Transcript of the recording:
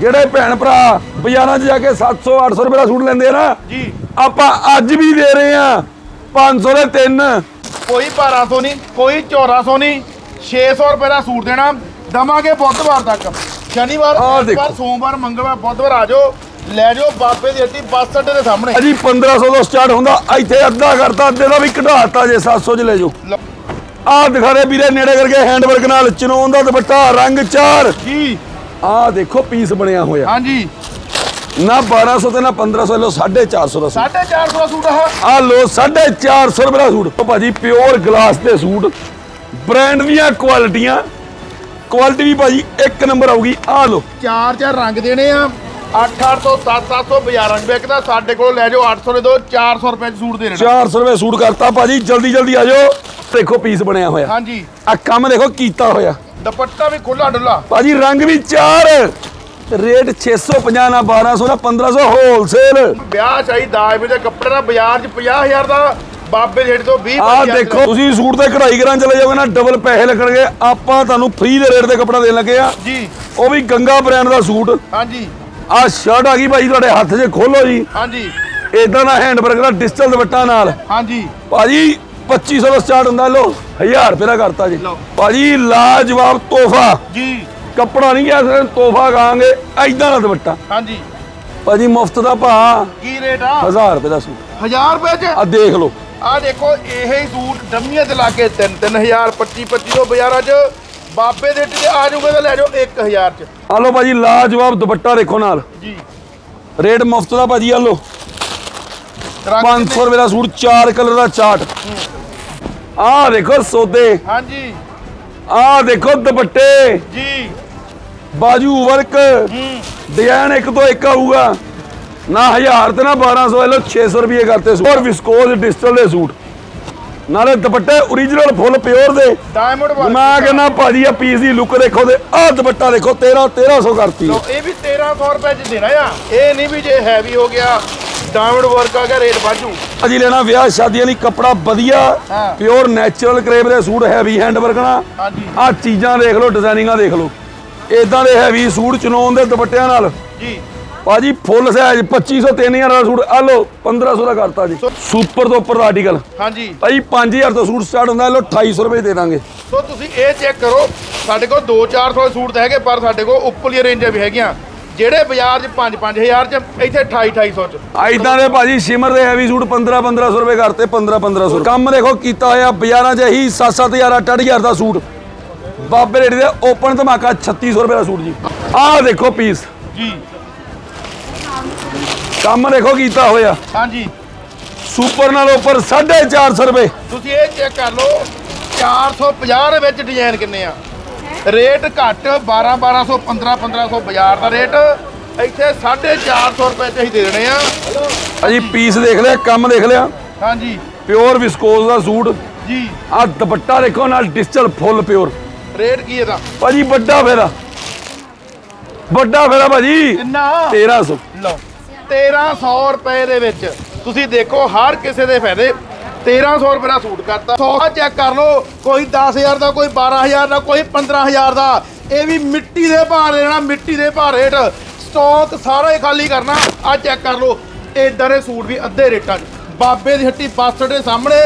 ਜਿਹੜੇ ਭੈਣ ਭਰਾ ਬਾਜ਼ਾਰਾਂ 'ਚ ਜਾ ਕੇ 700 800 ਰੁਪਏ ਦਾ ਸੂਟ ਲੈਂਦੇ ਆ ਨਾ ਜੀ। ਆਪਾਂ ਅੱਜ ਵੀ ਦੇ ਰਹੇ ਆ 500 ਦੇ ਤਿੰਨ। ਕੋਈ 1200 ਨਹੀਂ ਕੋਈ 1400 ਨਹੀਂ 600 ਰੁਪਏ ਦਾ ਸੂਟ ਦੇਣਾ ਦਵਾਂਗੇ ਬੁੱਧਵਾਰ ਤੱਕ। ਸ਼ਨੀਵਾਰ ਆਹ ਦੇਖੋ। ਐਤਵਾਰ ਸੋਮਵਾਰ ਮੰਗਲਵਾਰ ਬੁੱਧਵਾਰ ਆ ਜਾਓ ਲੈ ਜਾਓ ਬਾਬੇ ਦੀ ਹੱਟੀ ਬੱਸ ਅੱਡੇ ਦੇ ਸਾਹਮਣੇ। ਅਜੀ 1500 ਤੋਂ ਸਟਾਰਟ ਹੁੰਦਾ ਇੱਥੇ ਅੱਧਾ ਕਰਤਾ ਅੱਧੇ ਦਾ ਵੀ ਘਟਾਤਾ ਜੇ 700 ਚ ਲੈ ਜਾਓ। ਲਓ। ਆਹ ਦਿਖਾ ਰਹੇ ਵੀਰੇ ਨੇੜੇ ਕਰਕੇ ਹੈਂਡਵਰਕ ਨਾਲ ਚਨੋਨ ਦਾ ਦੁਪੱਟਾ ਰੰਗ ਚਾਰ। ਜੀ। ਆਹ ਦੇਖੋ ਪੀਸ ਬਣਿਆ ਹੋਇਆ। ਹਾਂਜੀ। ਨਾ 1200 ਤੇ ਨਾ 1500 ਲੋ 450 ਦਾ ਸੂਟ। 450 ਦਾ ਸੂਟ ਆ। ਆ ਲੋ 450 ਰੁਪਏ ਦਾ ਸੂਟ। ਭਾਜੀ ਪਿਓਰ ਗਲਾਸ ਦੇ ਸੂਟ। ਬ੍ਰਾਂਡ ਦੀਆਂ ਕੁਆਲਿਟੀਆਂ ਕੁਆਲਿਟੀ ਵੀ ਭਾਜੀ ਇੱਕ ਨੰਬਰ ਆਊਗੀ। ਆ ਲੋ ਚਾਰ ਚਾਰ ਰੰਗ ਦੇਣੇ ਆ। 8-800 7-700 ਬਾਜ਼ਾਰਾਂ 'ਚ ਵਿਕਦਾ ਸਾਡੇ ਕੋਲ ਲੈ ਜਾਓ 800 ਦੇ ਦੋ 400 ਰੁਪਏ 'ਚ ਸੂਟ ਦੇ ਦੇਣਾ। 400 ਰੁਪਏ ਸੂਟ ਕਰਤਾ ਭਾਜੀ। ਜਲਦੀ ਜਲਦੀ ਆ ਜਾਓ। ਦੇਖੋ ਪੀਸ ਬਣਿਆ ਹੋਇਆ। ਹਾਂਜੀ। ਆ ਕੰਮ ਦੇਖੋ ਕੀਤਾ ਹੋਇਆ। ਦੁਪੱਟਾ ਵੀ ਖੁੱਲਾ ਡੁੱਲਾ ਭਾਜੀ ਰੰਗ ਵੀ ਚਾਰ। ਰੇਟ 650 ਨਾ 1200 ਨਾ 1500 ਹੋਲਸੇਲ ਵਿਆਹ ਚਾਹੀਦਾ ਦਾਜ ਦੇ ਕੱਪੜੇ ਦਾ ਬਾਜ਼ਾਰ 'ਚ 50000 ਦਾ ਬਾਬੇ ਦੇ ਹੇਠ ਤੋਂ 20 ਆਹ ਦੇਖੋ ਤੁਸੀਂ ਸੂਟ ਤੇ ਕਢਾਈ ਕਰਾਂ ਚਲੇ ਜਾਓਗੇ ਨਾ ਡਬਲ ਪੈਸੇ ਲੱਗਣਗੇ। ਆਪਾਂ ਤੁਹਾਨੂੰ ਫ੍ਰੀ ਦੇ ਰੇਟ ਤੇ ਕੱਪੜਾ ਦੇਣ ਲੱਗੇ ਆ। ਜੀ। ਉਹ ਵੀ ਗੰਗਾ ਬ੍ਰਾਂਡ ਦਾ ਸੂਟ। ਹਾਂਜੀ। ਆਹ ਸ਼ਰਟ ਆ ਗਈ ਭਾਜੀ ਤੁਹਾਡੇ ਹੱਥ 'ਚ ਖੋਲੋ ਜੀ। ਹਾਂਜੀ। ਇਦਾਂ ਦਾ ਹੈਂਡਵਰਕ ਦਾ ਡਿਜੀਟਲ ਦੁਪੱਟਾ ਨਾਲ। ਹਾਂਜੀ। ਭਾਜੀ 2500 ਦਾ ਸਟਾਰਟ ਹੁੰਦਾ ਲੋ 1000 ਰੁਪਏ ਦਾ ਕਰਤਾ ਜੀ। ਭਾਜੀ ਲਾਜਵਾਬ ਤੋਹਫਾ। ਜੀ। ਕੱਪੜਾ ਨਹੀਂ ਕਹਿ ਸਕਦੇ ਤੋਹਫਾ ਕਹਾਂਗੇ ਐਦਾਂ ਦਾ ਦੁਪੱਟਾ। ਹਾਂਜੀ। ਭਾਜੀ ਮੁਫਤ ਦਾ ਭਾ ਕੀ ਰੇਟ ਆ? 1000 ਰੁਪਏ ਦਾ ਸੂਟ। 1000 ਰੁਪਏ 'ਚ? ਆ ਦੇਖ ਲਓ। ਆ ਦੇਖੋ ਇਹ ਹੀ ਸੂਟ ਡੰਮੀਆਂ ਤੇ ਲਾ ਕੇ 3 3000 25 2500 ਬਾਜ਼ਾਰਾਂ 'ਚ। ਬਾਬੇ ਦੇ ਤੇ ਆ ਜਾਊਗਾ ਤਾਂ ਲੈ ਜਾਓ 1000 'ਚ। ਆ ਲਓ ਭਾਜੀ ਲਾਜਵਾਬ ਦੁਪੱਟਾ ਦੇਖੋ ਨਾਲ। ਜੀ। ਰੇਟ ਮੁਫਤ ਦਾ ਭਾਜੀ ਆ ਲਓ। ਰੰਗ 500 ਰੁਪਏ ਦਾ ਸੂਟ ਚਾਰ ਕਲਰ ਦਾ ਚਾਰਟ। ਆਹ ਦੇਖੋ ਸੌਦੇ। ਹਾਂਜੀ। ਆਹ ਦੇਖੋ ਦੁਪੱਟੇ। ਜੀ। ਬਾਜੂ ਵਰਕ। ਹੂੰ। ਡਿਜ਼ਾਈਨ ਇੱਕ ਤੋਂ ਇੱਕ ਆਊਗਾ। ਨਾ 1000 ਤੇ ਨਾ 1200 ਇਹ ਲੋ 600 ਰੁਪਏ ਕਰਤੇ ਸੂਟ। ਔਰ ਵਿਸਕੋਸ ਡਿਜੀਟਲ ਦੇ ਸੂਟ। ਨਾਲੇ ਦੁਪੱਟੇ origignal ਫੁੱਲ ਪਿਓਰ ਦੇ। ਡਾਇਮੰਡ ਮੈਂ ਕਹਿੰਦਾ ਭਾਜੀ ਆ ਪੀਸ ਦੀ ਲੁੱਕ ਦੇਖੋ ਤੇ ਆਹ ਦੁਪੱਟਾ ਦੇਖੋ 13 1300 ਕਰਤੀ। ਲਓ ਇਹ ਵੀ 1300 ਰੁਪਏ 'ਚ ਦੇਣਾ ਆ। ਇਹ ਨਹੀਂ ਵੀ ਜੇ ਹੈਵੀ ਹੋ ਗਿਆ। ਡਾਇਮੰਡ ਵਰਕ ਆ ਗਿਆ ਰੇਟ ਵਾਧੂ। ਅਜੀ ਲੈਣਾ ਵਿਆਹ ਸ਼ਾਦੀਆਂ ਲਈ ਕੱਪੜਾ ਵਧੀਆ ਹਾਂ। ਪਿਓਰ ਨੈਚੁਰਲ ਕਰੇਬ ਦੇ ਸੂਟ ਹੈਵੀ ਹੈਂਡ ਵਰਕ ਨਾਲ ਹਾਂਜੀ। ਆਹ ਚੀਜ਼ਾਂ ਦੇਖ ਲਓ ਡਿਜ਼ਾਈਨਿੰਗਾਂ ਦੇਖ ਲਓ। ਇਦਾਂ ਦੇ ਹੈਵੀ ਸੂਟ ਚਨੋਨ ਦੇ ਦੁਪੱਟਿਆਂ ਨਾਲ। ਜੀ। ਭਾਜੀ ਫੁੱਲ ਸਾਈਜ਼ 2500 3000 ਦਾ ਸੂਟ। ਆ ਲਓ 1500 ਦਾ ਕਰਤਾ ਜੀ। ਸੁਪਰ ਤੋਂ ਉੱਪਰ ਦਾ ਆਰਟੀਕਲ ਹਾਂਜੀ। ਭਾਈ 5000 ਤੋਂ ਸੂਟ ਸਟਾਰਟ ਹੁੰਦਾ ਲੋ 2800 ਰੁਪਏ ਦੇ ਦਾਂਗੇ। ਸੋ ਤੁਸੀਂ ਇਹ ਚੈੱਕ ਕਰੋ ਸਾਡੇ ਕੋਲ 2-400 ਸੂਟ ਤਾਂ ਹੈਗੇ ਪਰ ਸਾਡੇ ਕੋਲ ਉੱਪਰਲੀਆਂ ਰੇਂਜਾਂ ਵੀ ਹੈਗੀਆਂ। ਜਿਹੜੇ ਬਾਜ਼ਾਰ 'ਚ 5-5000 'ਚ ਇੱਥੇ 28-2800 'ਚ। ਇਦਾਂ ਦੇ ਭਾਜੀ ਸ਼ਿਮਰ ਦੇ ਹੈਵੀ ਸੂਟ 15 1500 ਰੁਪਏ ਕਰਤੇ 15 1500 ਕੰਮ ਦੇਖੋ ਕੀਤਾ ਹੋਇਆ ਬਾਜ਼ਾਰਾਂ 'ਚ ਇਹੀ 7 7000 8000 ਦਾ ਸੂਟ। ਬਾਬੇ ਰੇੜੀ ਦੇ ਓਪਨ ਧਮਾਕਾ 3600 ਰੁਪਏ ਦਾ ਸੂਟ ਜੀ। ਆਹ ਦੇਖੋ ਪੀਸ ਜੀ। ਕੰਮ ਦੇਖੋ ਕੀਤਾ ਹੋਇਆ। ਹਾਂਜੀ। ਸੁਪਰ ਨਾਲ ਉੱਪਰ 450 ਰੁਪਏ। ਤੁਸੀਂ ਇਹ ਚੈੱਕ ਕਰ ਲਓ 450 ਦੇ ਵਿੱਚ ਡਿਜ਼ਾਈਨ ਕਿੰਨੇ ਆ? ਰੇਟ ਘੱਟ 12 1200 15 1500 ਬਾਜ਼ਾਰ ਦਾ ਰੇਟ। ਇੱਥੇ 450 ਰੁਪਏ ਚ ਹੀ ਦੇ ਦੇਣੇ ਆ। ਅਜੀ ਪੀਸ ਦੇਖ ਲਿਆ ਕੰਮ ਦੇਖ ਲਿਆ। ਹਾਂਜੀ। ਪਿਓਰ ਵਿਸਕੋਸ ਦਾ ਸੂਟ। ਜੀ। ਆਹ ਦੁਪੱਟਾ ਦੇਖੋ ਨਾਲ ਡਿਜੀਟਲ ਫੁੱਲ ਪਿਓਰ ਰੇਟ ਕੀ ਇਹਦਾ? ਭਾਜੀ ਵੱਡਾ ਫੇਰਾ। ਵੱਡਾ ਫੇਰਾ ਭਾਜੀ। ਕਿੰਨਾ? 1300 ਲਓ 1300 ਰੁਪਏ ਦੇ ਵਿੱਚ। ਤੁਸੀਂ ਦੇਖੋ ਹਰ ਕਿਸੇ ਦੇ ਫਾਇਦੇ। 1300 ਰੁਪਏ ਦਾ ਸੂਟ ਕਰਤਾ। 100 ਚੈੱਕ ਕਰ ਲਓ, ਕੋਈ 10000 ਦਾ, ਕੋਈ 12000 ਦਾ, ਕੋਈ 15000 ਦਾ। ਇਹ ਵੀ ਮਿੱਟੀ ਦੇ ਭਾਅ ਲੈਣਾ, ਮਿੱਟੀ ਦੇ ਭਾਅ ਰੇਟ। ਸਟਾਕ ਸਾਰਾ ਹੀ ਖਾਲੀ ਕਰਨਾ ਆ ਚੈੱਕ ਕਰ ਲਓ। ਇਦਾਂ ਦੇ ਸੂਟ ਵੀ ਅੱਧੇ ਰੇਟਾਂ 'ਚ। ਬਾਬੇ ਦੀ ਹੱਟੀ ਬੱਸ ਦੇ ਸਾਹਮਣੇ।